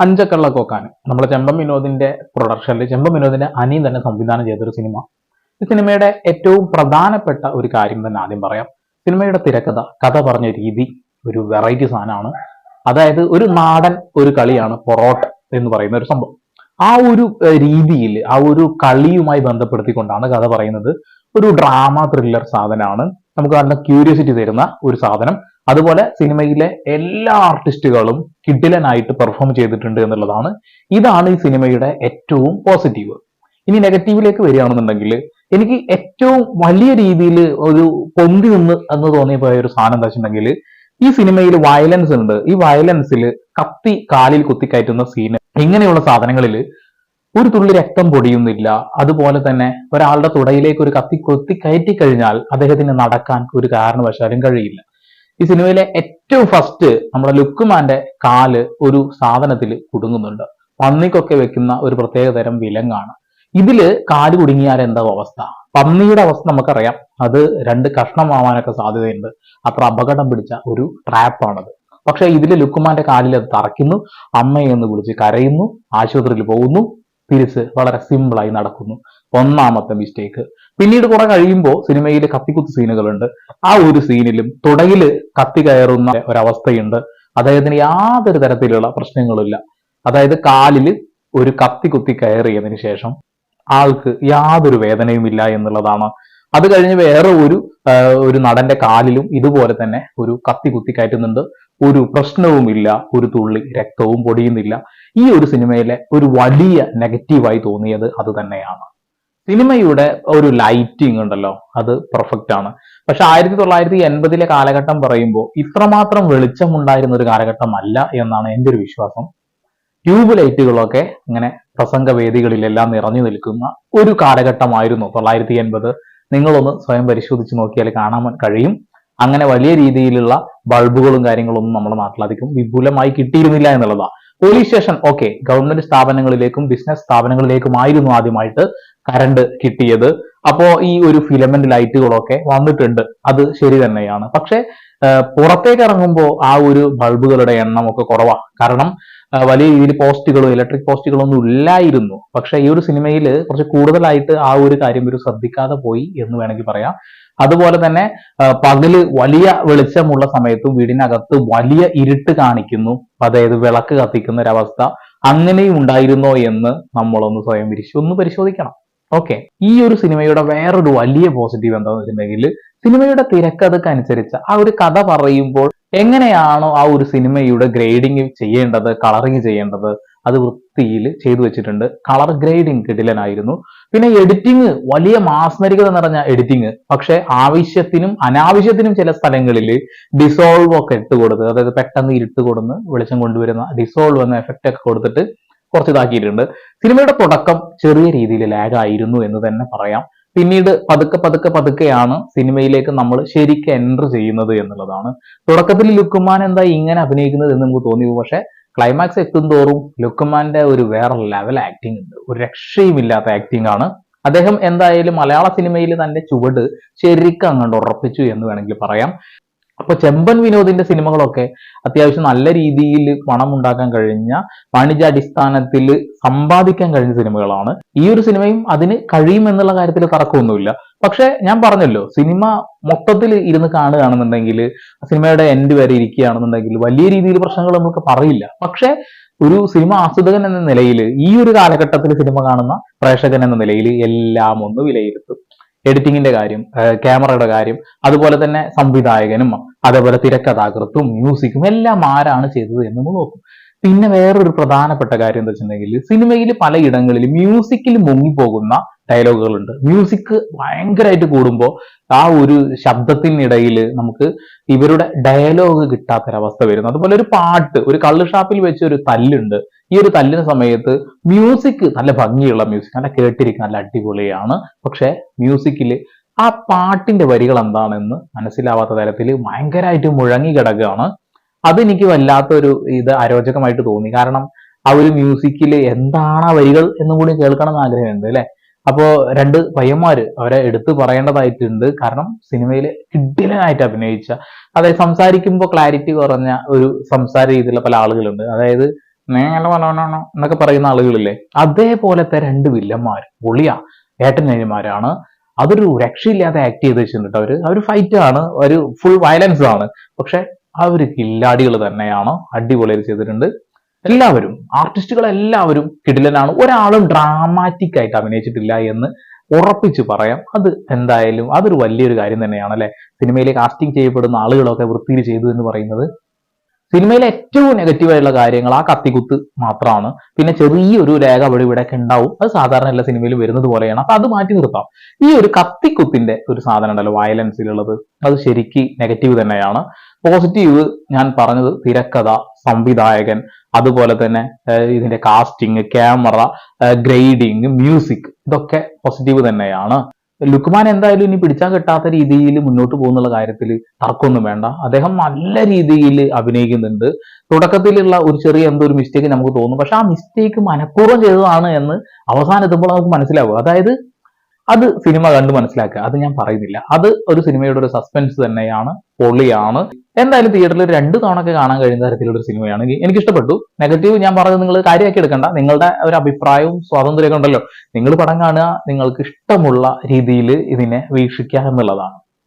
അഞ്ചക്കള്ള കോക്കാന് നമ്മുടെ ചെമ്പം വിനോദിന്റെ പ്രൊഡക്ഷനിൽ ചെമ്പം വിനോദിന്റെ അനി തന്നെ സംവിധാനം ചെയ്തൊരു സിനിമ. ഈ സിനിമയുടെ ഏറ്റവും പ്രധാനപ്പെട്ട ഒരു കാര്യം തന്നെ ആദ്യം പറയാം. സിനിമയുടെ തിരക്കഥ കഥ പറഞ്ഞ രീതി ഒരു വെറൈറ്റി സാധനമാണ്. അതായത് ഒരു നാടൻ ഒരു കളിയാണ് പൊറോട്ട എന്ന് പറയുന്ന ഒരു സംഭവം. ആ ഒരു രീതിയിൽ ആ ഒരു കളിയുമായി ബന്ധപ്പെടുത്തിക്കൊണ്ടാണ് കഥ പറയുന്നത്. ഒരു ഡ്രാമ ത്രില്ലർ സാധനമാണ്. നമുക്ക് നല്ല ക്യൂരിയോസിറ്റി തരുന്ന ഒരു സാധനം. അതുപോലെ സിനിമയിലെ എല്ലാ ആർട്ടിസ്റ്റുകളും കിഡിലനായിട്ട് പെർഫോം ചെയ്തിട്ടുണ്ട് എന്നുള്ളതാണ്. ഇതാണ് ഈ സിനിമയുടെ ഏറ്റവും പോസിറ്റീവ് ഇനി നെഗറ്റീവിലേക്ക് വരികയാണെന്നുണ്ടെങ്കിൽ എനിക്ക് ഏറ്റവും വലിയ രീതിയിൽ ഒരു പൊന്തി നിന്ന് എന്ന് തോന്നിയപ്പോയ ഒരു സാധനം എന്താ വെച്ചിട്ടുണ്ടെങ്കിൽ ഈ സിനിമയിൽ വയലൻസ് ഉണ്ട്. ഈ വയലൻസിൽ കത്തി കാലിൽ കുത്തിക്കയറ്റുന്ന സീന് ഇങ്ങനെയുള്ള സാധനങ്ങളിൽ ഒരു തുള്ളി രക്തം പൊടിയുന്നില്ല. അതുപോലെ തന്നെ ഒരാളുടെ തുടയിലേക്ക് ഒരു കത്തി കൊത്തി കയറ്റി കഴിഞ്ഞാൽ അദ്ദേഹത്തിന് നടക്കാൻ ഒരു കാരണവശാലും കഴിയില്ല. ഈ സിനിമയിലെ ഏറ്റവും ഫസ്റ്റ് നമ്മുടെ ലുക്കുമാന്റെ കാൽ ഒരു സാധനത്തിൽ കുടുങ്ങുന്നുണ്ട്. പന്നിക്കൊക്കെ വെക്കുന്ന ഒരു പ്രത്യേക തരം വിലങ്ങാണ്. ഇതിൽ കാൽ കുടുങ്ങിയാൽ എന്താ അവസ്ഥ? പന്നിയുടെ അവസ്ഥ നമുക്കറിയാം. അത് രണ്ട് കഷ്ണമാവാനൊക്കെ സാധ്യതയുണ്ട്. അത്ര അപകടം പിടിച്ച ഒരു ട്രാപ്പാണത്. പക്ഷെ ഇതിൽ ലുക്കുമാന്റെ കാലിൽ അത് തറയ്ക്കുന്നു. അമ്മയെന്ന് വിളിച്ച് കരയുന്നു. ആശുപത്രിയിൽ പോകുന്നു. തിരിച്ച് വളരെ സിമ്പിളായി നടക്കുന്നു. ഒന്നാമത്തെ മിസ്റ്റേക്ക് പിന്നീട് കുറെ കഴിയുമ്പോൾ സിനിമയിൽ കത്തിക്കുത്ത് സീനുകളുണ്ട് ആ ഒരു സീനിലും തുടയിൽ കത്തി കയറുന്ന ഒരവസ്ഥയുണ്ട്. അദ്ദേഹത്തിന് യാതൊരു തരത്തിലുള്ള പ്രശ്നങ്ങളില്ല അതായത് കാലിൽ ഒരു കത്തി കുത്തി കയറിയതിനു ശേഷം ആൾക്ക് യാതൊരു വേദനയും ഇല്ല എന്നുള്ളതാണ് അത് കഴിഞ്ഞ് വേറെ ഒരു ഒരു നടന്റെ കാലിലും ഇതുപോലെ തന്നെ ഒരു കത്തി കുത്തി കയറ്റുന്നുണ്ട്. ഒരു പ്രശ്നവുമില്ല ഒരു തുള്ളി രക്തവും പൊടിയുന്നില്ല. ഈ ഒരു സിനിമയിലെ ഒരു വലിയ നെഗറ്റീവായി തോന്നിയത് അത് തന്നെയാണ്. സിനിമയുടെ ഒരു ലൈറ്റിംഗ് ഉണ്ടല്ലോ അത് പെർഫെക്റ്റ് ആണ്. പക്ഷെ ആയിരത്തി തൊള്ളായിരത്തി എൺപതിലെ കാലഘട്ടം പറയുമ്പോൾ ഇത്രമാത്രം വെളിച്ചമുണ്ടായിരുന്ന ഒരു കാലഘട്ടമല്ല എന്നാണ് എന്റെ ഒരു വിശ്വാസം. ട്യൂബ് ലൈറ്റുകളൊക്കെ ഇങ്ങനെ പ്രസംഗ വേദികളിലെല്ലാം നിറഞ്ഞു നിൽക്കുന്ന ഒരു കാലഘട്ടമായിരുന്നു തൊള്ളായിരത്തി എൺപത്. നിങ്ങളൊന്ന് സ്വയം പരിശോധിച്ച് നോക്കിയാൽ കാണാൻ കഴിയും. അങ്ങനെ വലിയ രീതിയിലുള്ള ബൾബുകളും കാര്യങ്ങളൊന്നും നമ്മുടെ നാട്ടിലധികം വിപുലമായി കിട്ടിയിരുന്നില്ല എന്നുള്ളതാണ് പോലീസ് സ്റ്റേഷൻ ഓക്കെ ഗവൺമെന്റ് സ്ഥാപനങ്ങളിലേക്കും ബിസിനസ് സ്ഥാപനങ്ങളിലേക്കുമായിരുന്നു ആദ്യമായിട്ട് കറണ്ട് കിട്ടിയത്. അപ്പോ ഈ ഒരു ഫിലമെന്റ് ലൈറ്റുകളൊക്കെ വന്നിട്ടുണ്ട്. അത് ശരി തന്നെയാണ്. പക്ഷെ പുറത്തേക്ക് ഇറങ്ങുമ്പോൾ ആ ഒരു ബൾബുകളുടെ എണ്ണമൊക്കെ കുറവാണ് കാരണം വലിയ രീതിയിൽ പോസ്റ്റുകളോ ഇലക്ട്രിക് പോസ്റ്റുകളോ ഒന്നും ഇല്ലായിരുന്നു. പക്ഷെ ഈ ഒരു സിനിമയിൽ കുറച്ച് കൂടുതലായിട്ട് ആ ഒരു കാര്യം ഒരു ശ്രദ്ധിക്കാതെ പോയി എന്ന് വേണമെങ്കിൽ പറയാം. അതുപോലെ തന്നെ പകൽ വലിയ വെളിച്ചമുള്ള സമയത്തും വീടിനകത്ത് വലിയ ഇരുട്ട് കാണിക്കുന്നു. അതായത് വിളക്ക് കത്തിക്കുന്ന ഒരവസ്ഥ അങ്ങനെയും ഉണ്ടായിരുന്നോ എന്ന് നമ്മളൊന്ന് സ്വയം വിരിച്ചു ഒന്ന് പരിശോധിക്കണം. ഓക്കെ. ഈ ഒരു സിനിമയുടെ വേറൊരു വലിയ പോസിറ്റീവ് എന്താണെന്ന് വെച്ചിട്ടുണ്ടെങ്കിൽ സിനിമയുടെ തിരക്കഥക്കനുസരിച്ച് ആ ഒരു കഥ പറയുമ്പോൾ എങ്ങനെയാണോ ആ ഒരു സിനിമയുടെ ഗ്രേഡിങ് ചെയ്യേണ്ടത് കളറിങ് ചെയ്യേണ്ടത് അത് വൃത്തിയിൽ ചെയ്തു വെച്ചിട്ടുണ്ട്. കളർ ഗ്രേഡിങ് കിടിലനായിരുന്നു പിന്നെ എഡിറ്റിംഗ് വലിയ മാസ്മരികത നിറഞ്ഞ എഡിറ്റിംഗ് പക്ഷെ ആവശ്യത്തിനും അനാവശ്യത്തിനും ചില സ്ഥലങ്ങളിൽ ഡിസോൾവ് ഒക്കെ ഇട്ട് കൊടുത്ത് അതായത് പെട്ടെന്ന് ഇരുട്ട് കൊടുന്ന് വെളിച്ചം കൊണ്ടുവരുന്ന ഡിസോൾവ് എന്ന എഫക്റ്റ് ഒക്കെ കൊടുത്തിട്ട് കുറച്ച് ഇതാക്കിയിട്ടുണ്ട്. സിനിമയുടെ തുടക്കം ചെറിയ രീതിയിൽ ലാഗായിരുന്നു എന്ന് തന്നെ പറയാം. പിന്നീട് പതുക്കെ പതുക്കെ പതുക്കെയാണ് സിനിമയിലേക്ക് നമ്മൾ ശരിക്കും എന്റർ ചെയ്യുന്നത് എന്നുള്ളതാണ്. തുടക്കത്തിൽ ലുക്കുമാൻ എന്താ ഇങ്ങനെ അഭിനയിക്കുന്നത് എന്ന് നമുക്ക് തോന്നി പക്ഷെ ക്ലൈമാക്സ് എത്തും തോറും ലുക്കുമാന്റെ ഒരു വേറെ ലെവൽ ആക്ടിങ് ഉണ്ട്. ഒരു രക്ഷയുമില്ലാത്ത ആക്ടിങ് ആണ്. അദ്ദേഹം എന്തായാലും മലയാള സിനിമയിൽ തന്റെ ചുവട് ശരിക്കും അങ്ങോട്ട് ഉറപ്പിച്ചു എന്ന് വേണമെങ്കിൽ പറയാം. അപ്പൊ ചെമ്പൻ വിനോദിന്റെ സിനിമകളൊക്കെ അത്യാവശ്യം നല്ല രീതിയിൽ പണം ഉണ്ടാക്കാൻ കഴിഞ്ഞ വാണിജ്യാടിസ്ഥാനത്തിൽ സമ്പാദിക്കാൻ കഴിഞ്ഞ സിനിമകളാണ്. ഈ ഒരു സിനിമയും അതിന് കഴിയുമെന്നുള്ള കാര്യത്തിൽ തർക്കമൊന്നുമില്ല. പക്ഷെ ഞാൻ പറഞ്ഞല്ലോ സിനിമ മൊത്തത്തിൽ ഇരുന്ന് കാണുകയാണെന്നുണ്ടെങ്കിൽ സിനിമയുടെ എൻഡ് വരെ ഇരിക്കുകയാണെന്നുണ്ടെങ്കിൽ വലിയ രീതിയിൽ പ്രശ്നങ്ങൾ നമുക്ക് പറയില്ല. പക്ഷെ ഒരു സിനിമ ആസ്വദകൻ എന്ന നിലയിൽ ഈ ഒരു കാലഘട്ടത്തിൽ സിനിമ കാണുന്ന പ്രേക്ഷകൻ എന്ന നിലയിൽ എല്ലാം ഒന്ന് വിലയിരുത്തും. എഡിറ്റിങ്ങിന്റെ കാര്യം ക്യാമറയുടെ കാര്യം അതുപോലെ തന്നെ സംവിധായകനും അതേപോലെ തിരക്കഥാകൃത്തും മ്യൂസിക്കും എല്ലാം ആരാണ് ചെയ്തത് എന്ന് നമ്മൾ നോക്കും. പിന്നെ വേറൊരു പ്രധാനപ്പെട്ട കാര്യം എന്താ വെച്ചിട്ടുണ്ടെങ്കിൽ സിനിമയിൽ പലയിടങ്ങളിൽ മ്യൂസിക്കിൽ മുങ്ങിപ്പോകുന്ന ഡയലോഗുകളുണ്ട്. മ്യൂസിക് ഭയങ്കരമായിട്ട് കൂടുമ്പോൾ ആ ഒരു ശബ്ദത്തിനിടയിൽ നമുക്ക് ഇവരുടെ ഡയലോഗ് കിട്ടാത്തൊരവസ്ഥ വരുന്നു. അതുപോലെ ഒരു പാട്ട് ഒരു കള്ള് ഷാപ്പിൽ വെച്ച് ഒരു തല്ലുണ്ട്. ഈ ഒരു തല്ലിന് സമയത്ത് മ്യൂസിക് നല്ല ഭംഗിയുള്ള മ്യൂസിക് നല്ല കേട്ടിരിക്കുന്ന നല്ല അടിപൊളിയാണ്. പക്ഷെ മ്യൂസിക്കിൽ ആ പാട്ടിന്റെ വരികൾ എന്താണെന്ന് മനസ്സിലാവാത്ത തരത്തിൽ ഭയങ്കരമായിട്ട് മുഴങ്ങി കിടക്കുകയാണ്. അതെനിക്ക് വല്ലാത്തൊരു ഇത് അരോചകമായിട്ട് തോന്നി. കാരണം ആ ഒരു മ്യൂസിക്കിൽ എന്താണ് ആ വരികൾ എന്നും കൂടി കേൾക്കണം എന്ന് ആഗ്രഹമുണ്ട് അല്ലെ? അപ്പോ രണ്ട് പയ്യന്മാര് അവരെ എടുത്തു പറയേണ്ടതായിട്ടുണ്ട്. കാരണം സിനിമയിൽ കിഡിലനായിട്ട് അഭിനയിച്ച അതായത് സംസാരിക്കുമ്പോൾ ക്ലാരിറ്റി കുറഞ്ഞ ഒരു സംസാര രീതിയിലുള്ള പല ആളുകളുണ്ട്. അതായത് നീ പറഞ്ഞോണോ എന്നൊക്കെ പറയുന്ന ആളുകളില്ലേ? അതേപോലത്തെ രണ്ട് വില്ലന്മാർ പൊളിയ ഏട്ടനനിയന്മാരാണ് അതൊരു രക്ഷയില്ലാതെ ആക്ട് ചെയ്ത് വെച്ചിട്ടുണ്ട് അവർ. അവർ ഫൈറ്റ് ആണ്. ഒരു ഫുൾ വയലൻസ് ആണ്. പക്ഷെ അവർ കില്ലാടികൾ തന്നെയാണ്. അടിപൊളിയായി ചെയ്തിട്ടുണ്ട്. എല്ലാവരും ആർട്ടിസ്റ്റുകൾ എല്ലാവരും കിടിലനാണ്. ഒരാളും ഡ്രാമാറ്റിക് ആയിട്ട് അഭിനയിച്ചിട്ടില്ല എന്ന് ഉറപ്പിച്ച് പറയാം. അത് എന്തായാലും അതൊരു വലിയൊരു കാര്യം തന്നെയാണ് അല്ലെ? സിനിമയിലെ കാസ്റ്റിംഗ് ചെയ്യപ്പെടുന്ന ആളുകളൊക്കെ വൃത്തിയിൽ ചെയ്തു എന്ന് പറയുന്നത് സിനിമയിലെ ഏറ്റവും നെഗറ്റീവായിട്ടുള്ള കാര്യങ്ങൾ ആ കത്തിക്കുത്ത് മാത്രമാണ്. പിന്നെ ചെറിയൊരു രേഖ അവിടെ ഇവിടെ ഒക്കെ ഉണ്ടാവും. അത് സാധാരണ എല്ലാ സിനിമയിലും വരുന്നത് പോലെയാണ്. അപ്പൊ അത് മാറ്റി നിർത്താം. ഈ ഒരു കത്തിക്കുത്തിന്റെ ഒരു സാധനം ഉണ്ടല്ലോ വയലൻസിലുള്ളത് അത് ശരിക്ക് നെഗറ്റീവ് തന്നെയാണ്. പോസിറ്റീവ് ഞാൻ പറഞ്ഞത് തിരക്കഥ സംവിധായകൻ അതുപോലെ തന്നെ ഇതിന്റെ കാസ്റ്റിംഗ് ക്യാമറ ഗ്രേഡിംഗ് മ്യൂസിക് ഇതൊക്കെ പോസിറ്റീവ് തന്നെയാണ്. ലുക്മാൻ എന്തായാലും ഇനി പിടിച്ചാൽ കിട്ടാത്ത രീതിയിൽ മുന്നോട്ട് പോകുന്നുള്ള കാര്യത്തിൽ തർക്കമൊന്നും വേണ്ട. അദ്ദേഹം നല്ല രീതിയിൽ അഭിനയിക്കുന്നുണ്ട്. തുടക്കത്തിലുള്ള ഒരു ചെറിയ എന്തോ ഒരു മിസ്റ്റേക്ക് നമുക്ക് തോന്നും. പക്ഷെ ആ മിസ്റ്റേക്ക് മനഃപൂർവം ചെയ്തതാണ് എന്ന് അവസാനം എത്തുമ്പോൾ നമുക്ക് മനസ്സിലാവുക. അതായത് അത് സിനിമ കണ്ട് മനസ്സിലാക്കുക. അത് ഞാൻ പറയുന്നില്ല. അത് ഒരു സിനിമയുടെ ഒരു സസ്പെൻസ് തന്നെയാണ്. പൊളിയാണ്. എന്തായാലും തിയേറ്ററിൽ രണ്ട് തവണ ഒക്കെ കാണാൻ കഴിയുന്ന തരത്തിലുള്ള ഒരു സിനിമയാണ് എനിക്ക് ഇഷ്ടപ്പെട്ടു നെഗറ്റീവ് ഞാൻ പറഞ്ഞത് നിങ്ങൾ കാര്യമാക്കി എടുക്കണ്ട. നിങ്ങളുടെ ഒരു അഭിപ്രായവും സ്വാതന്ത്ര്യമൊക്കെ ഉണ്ടല്ലോ. നിങ്ങൾ പടം കാണുക നിങ്ങൾക്ക് ഇഷ്ടമുള്ള രീതിയിൽ ഇതിനെ വീക്ഷിക്കുക എന്നുള്ളതാണ്.